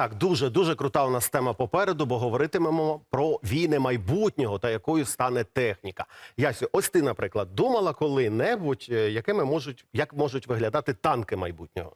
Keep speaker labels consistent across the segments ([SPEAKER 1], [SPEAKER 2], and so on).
[SPEAKER 1] Так, дуже дуже крута у нас тема попереду, бо говоритимемо про війни майбутнього та якою стане техніка. Ясю, ось ти, наприклад, думала коли-небудь, е, якими можуть як можуть виглядати танки майбутнього?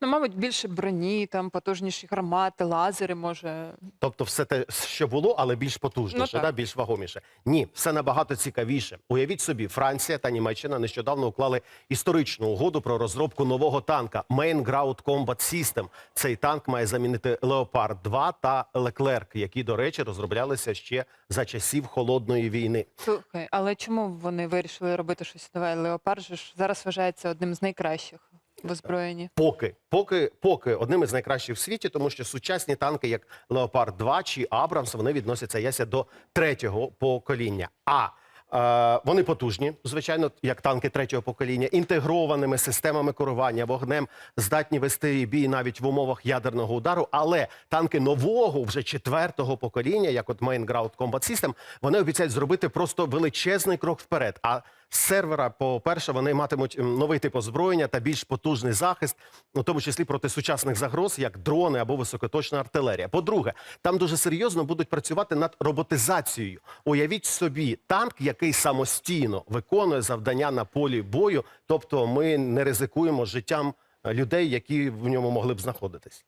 [SPEAKER 2] Ну, мабуть, більше броні, там потужніші гармати, лазери, може.
[SPEAKER 1] Тобто, все те, що було, але більш потужніше,
[SPEAKER 2] Ну, так.
[SPEAKER 1] да, більш вагоміше. Ні, все набагато цікавіше. Уявіть собі, Франція та Німеччина нещодавно уклали історичну угоду про розробку нового танка Main Ground Combat System. Цей танк має замінити Leopard 2 та Leclerc, які, до речі, розроблялися ще за часів холодної війни.
[SPEAKER 2] Слухай, але чому вони вирішили робити щось нове? Леопард же ж зараз вважається одним з найкращих в озброєнні.
[SPEAKER 1] Поки, поки, поки одним із найкращих в світі, тому що сучасні танки, як Leopard 2 чи Абрамс, вони відносяться яся до третього покоління. А е, вони потужні, звичайно, як танки третього покоління, інтегрованими системами керування вогнем, здатні вести бій навіть в умовах ядерного удару. Але танки нового, вже четвертого покоління, як от Main Ground Combat System, вони обіцяють зробити просто величезний крок вперед. А сервера, по-перше, вони матимуть новий тип озброєння та більш потужний захист, у тому числі проти сучасних загроз, як дрони або високоточна артилерія. По-друге, там дуже серйозно будуть працювати над роботизацією. Уявіть собі танк, який самостійно виконує завдання на полі бою. Тобто, ми не ризикуємо життям е, людей, які в ньому могли б знаходитись.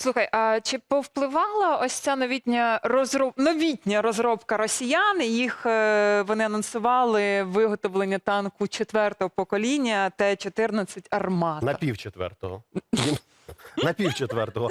[SPEAKER 2] Слухай, а чи повпливала ось ця новітня розроб... новітня розробка росіян? Їх е, вони анонсували виготовлення танку четвертого покоління Т-14 Армата.
[SPEAKER 1] На півчетвертого. На півчетвертого.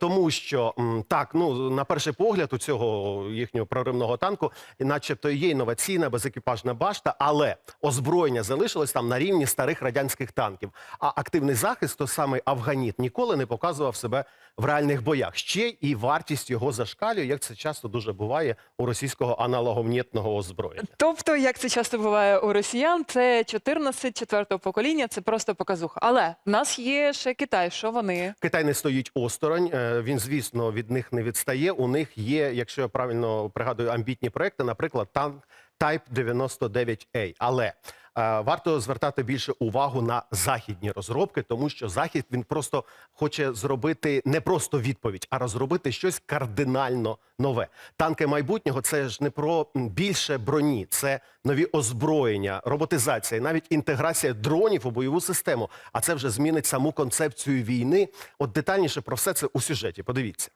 [SPEAKER 1] Тому що так, ну на перший погляд у цього їхнього проривного танку, начебто є інноваційна безекіпажна башта, але озброєння залишилось там на рівні старих радянських танків. А активний захист, то саме Афганіт, ніколи не показував себе в реальних боях. Ще і вартість його зашкалює, як це часто дуже буває у російського аналоговнітного озброєння.
[SPEAKER 2] Тобто, як це часто буває у росіян, це 14 четвертого покоління, це просто показуха. Але в нас є ще Китай. Що вони?
[SPEAKER 1] Китай не стоїть осторонь. е, Він, звісно, від них не відстає. У них є, якщо я правильно пригадую, амбітні проекти, наприклад, танк Type 99A. Але варто звертати більше увагу на західні розробки, тому що захід він просто хоче зробити не просто відповідь, а розробити щось кардинально нове. Танки майбутнього це ж не про більше броні, це нові озброєння, роботизація, навіть інтеграція дронів у бойову систему. А це вже змінить саму концепцію війни. От детальніше про все це у сюжеті. Подивіться.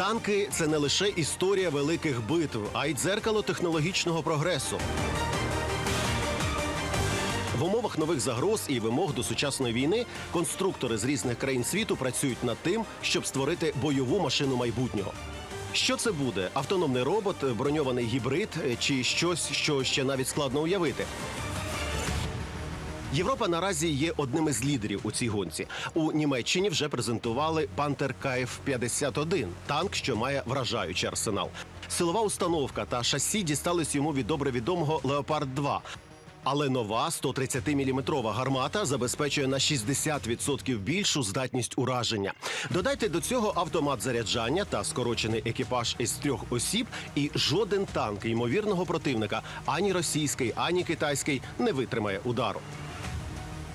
[SPEAKER 1] Танки це не лише історія великих битв, а й дзеркало технологічного прогресу. В умовах нових загроз і вимог до сучасної війни конструктори з різних країн світу працюють над тим, щоб створити бойову машину майбутнього. Що це буде? Автономний робот, броньований гібрид чи щось, що ще навіть складно уявити? Європа наразі є одним із лідерів у цій гонці. У Німеччині вже презентували Пантер КФ-51 – танк, що має вражаючий арсенал. Силова установка та шасі дістались йому від добре відомого Леопард 2 але нова 130-мм гармата забезпечує на 60% більшу здатність ураження. Додайте до цього автомат заряджання та скорочений екіпаж із трьох осіб, і жоден танк ймовірного противника, ані російський, ані китайський, не витримає удару.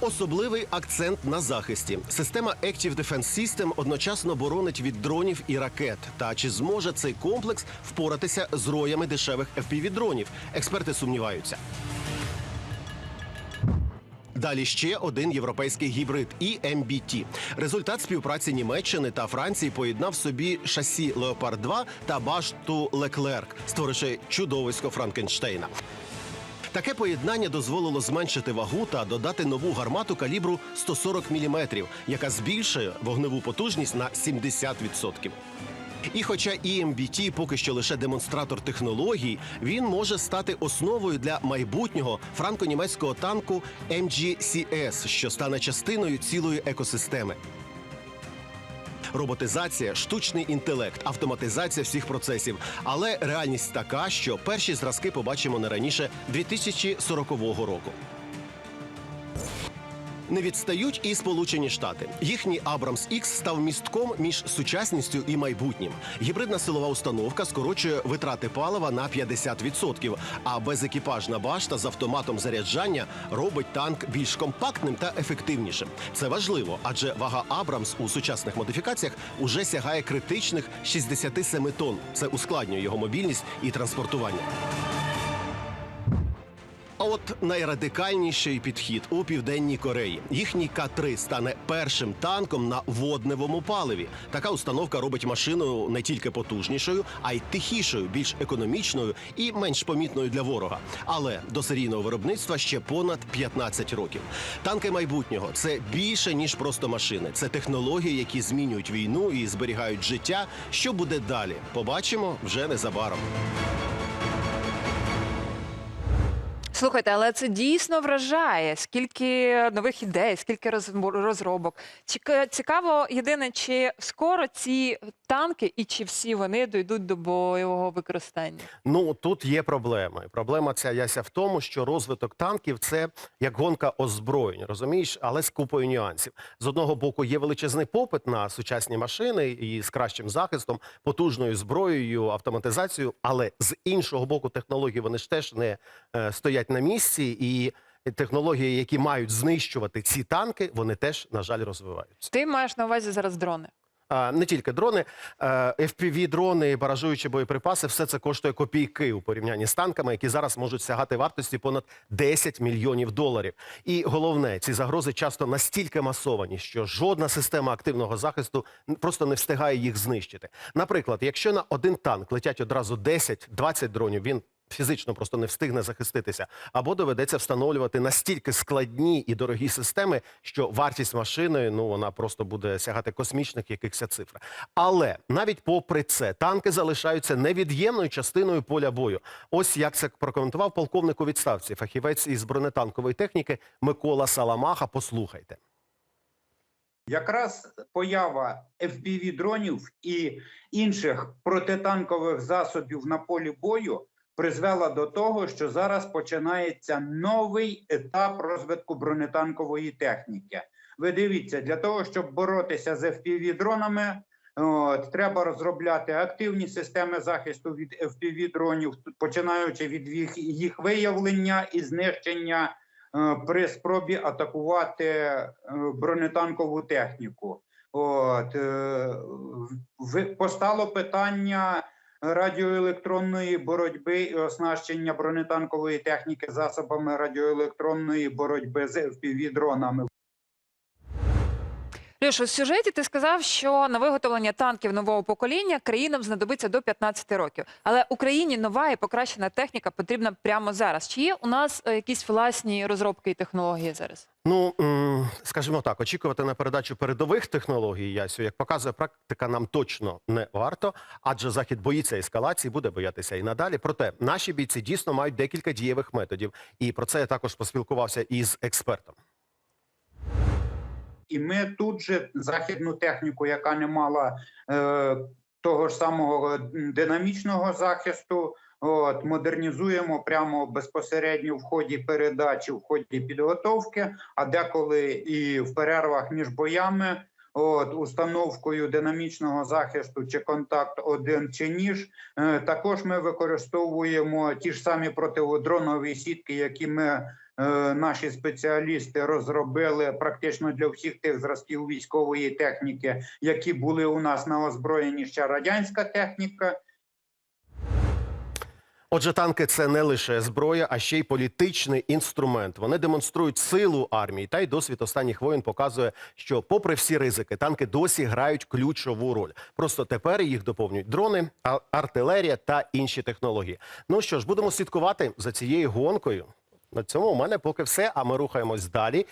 [SPEAKER 1] Особливий акцент на захисті. Система Active Defense System одночасно боронить від дронів і ракет. Та чи зможе цей комплекс впоратися з роями дешевих FPV-дронів? Експерти сумніваються. Далі ще один європейський гібрид EMBT. Результат співпраці Німеччини та Франції поєднав собі шасі Leopard 2 та башту Leclerc, створивши чудовисько Франкенштейна. Таке поєднання дозволило зменшити вагу та додати нову гармату калібру 140 мм, яка збільшує вогневу потужність на 70%. І хоча EMBT поки що лише демонстратор технологій, він може стати основою для майбутнього франко-німецького танку MGCS, що стане частиною цілої екосистеми. Роботизація, штучний інтелект, автоматизація всіх процесів. Але реальність така, що перші зразки побачимо не раніше 2040 року. Не відстають і Сполучені Штати. Їхній Абрамс X став містком між сучасністю і майбутнім. Гібридна силова установка скорочує витрати палива на 50%, а безекіпажна башта з автоматом заряджання робить танк більш компактним та ефективнішим. Це важливо, адже вага Абрамс у сучасних модифікаціях уже сягає критичних 67 тонн. Це ускладнює його мобільність і транспортування. От найрадикальніший підхід у південній Кореї. Їхній К-3 стане першим танком на водневому паливі. Така установка робить машину не тільки потужнішою, а й тихішою, більш економічною і менш помітною для ворога. Але до серійного виробництва ще понад 15 років. Танки майбутнього це більше ніж просто машини. Це технології, які змінюють війну і зберігають життя. Що буде далі? Побачимо вже незабаром.
[SPEAKER 2] Слухайте, але це дійсно вражає. Скільки нових ідей, скільки розробок. Ціка- Цікаво, єдине, чи скоро ці танки і чи всі вони дійдуть до бойового використання.
[SPEAKER 1] Ну тут є проблема. Проблема ця яся в тому, що розвиток танків це як гонка озброєнь, розумієш, але з купою нюансів. З одного боку, є величезний попит на сучасні машини і з кращим захистом, потужною зброєю, автоматизацією. Але з іншого боку, технології вони ж теж не е, стоять на місці, і технології, які мають знищувати ці танки, вони теж на жаль розвиваються.
[SPEAKER 2] Ти маєш на увазі зараз дрони.
[SPEAKER 1] А, Не тільки дрони, е, FPV-дрони, баражуючі боєприпаси, все це коштує копійки у порівнянні з танками, які зараз можуть сягати вартості понад 10 мільйонів доларів. І головне, ці загрози часто настільки масовані, що жодна система активного захисту просто не встигає їх знищити. Наприклад, якщо на один танк летять одразу 10-20 дронів, він фізично просто не встигне захиститися, або доведеться встановлювати настільки складні і дорогі системи, що вартість машини ну вона просто буде сягати космічних якихось цифр. Але навіть попри це танки залишаються невід'ємною частиною поля бою. Ось як це прокоментував полковник у відставці, фахівець із бронетанкової техніки Микола Саламаха. Послухайте.
[SPEAKER 3] Якраз поява FPV-дронів і інших протитанкових засобів на полі бою призвела до того, що зараз починається новий етап розвитку бронетанкової техніки. Ви дивіться, для того, щоб боротися з FPV-дронами, от, треба розробляти активні системи захисту від FPV-дронів, починаючи від їх, їх виявлення і знищення е, при спробі атакувати е, бронетанкову техніку. От е, постало питання радіоелектронної боротьби і оснащення бронетанкової техніки засобами радіоелектронної боротьби з FPV-дронами.
[SPEAKER 2] Льош, у сюжеті ти сказав, що на виготовлення танків нового покоління країнам знадобиться до 15 років. Але Україні нова і покращена техніка потрібна прямо зараз. Чи є у нас е, якісь власні розробки і технології зараз?
[SPEAKER 1] Ну, м, скажімо так, очікувати на передачу передових технологій, Ясю, як показує практика, нам точно не варто, адже Захід боїться ескалації, буде боятися і надалі. Проте наші бійці дійсно мають декілька дієвих методів. І про це я також поспілкувався із експертом.
[SPEAKER 3] І ми тут же західну техніку, яка не мала е, того ж самого динамічного захисту, от, модернізуємо прямо безпосередньо в ході передачі, в ході підготовки, а деколи і в перервах між боями. От установкою динамічного захисту чи контакт один чи ніж. Е, також ми використовуємо ті ж самі противодронові сітки, які ми е, наші спеціалісти розробили практично для всіх тих зразків військової техніки, які були у нас на озброєнні ще радянська техніка.
[SPEAKER 1] Отже, танки це не лише зброя, а ще й політичний інструмент. Вони демонструють силу армії, та й досвід останніх воєн показує, що, попри всі ризики, танки досі грають ключову роль. Просто тепер їх доповнюють дрони, артилерія та інші технології. Ну що ж, будемо слідкувати за цією гонкою. На цьому у мене поки все. А ми рухаємось далі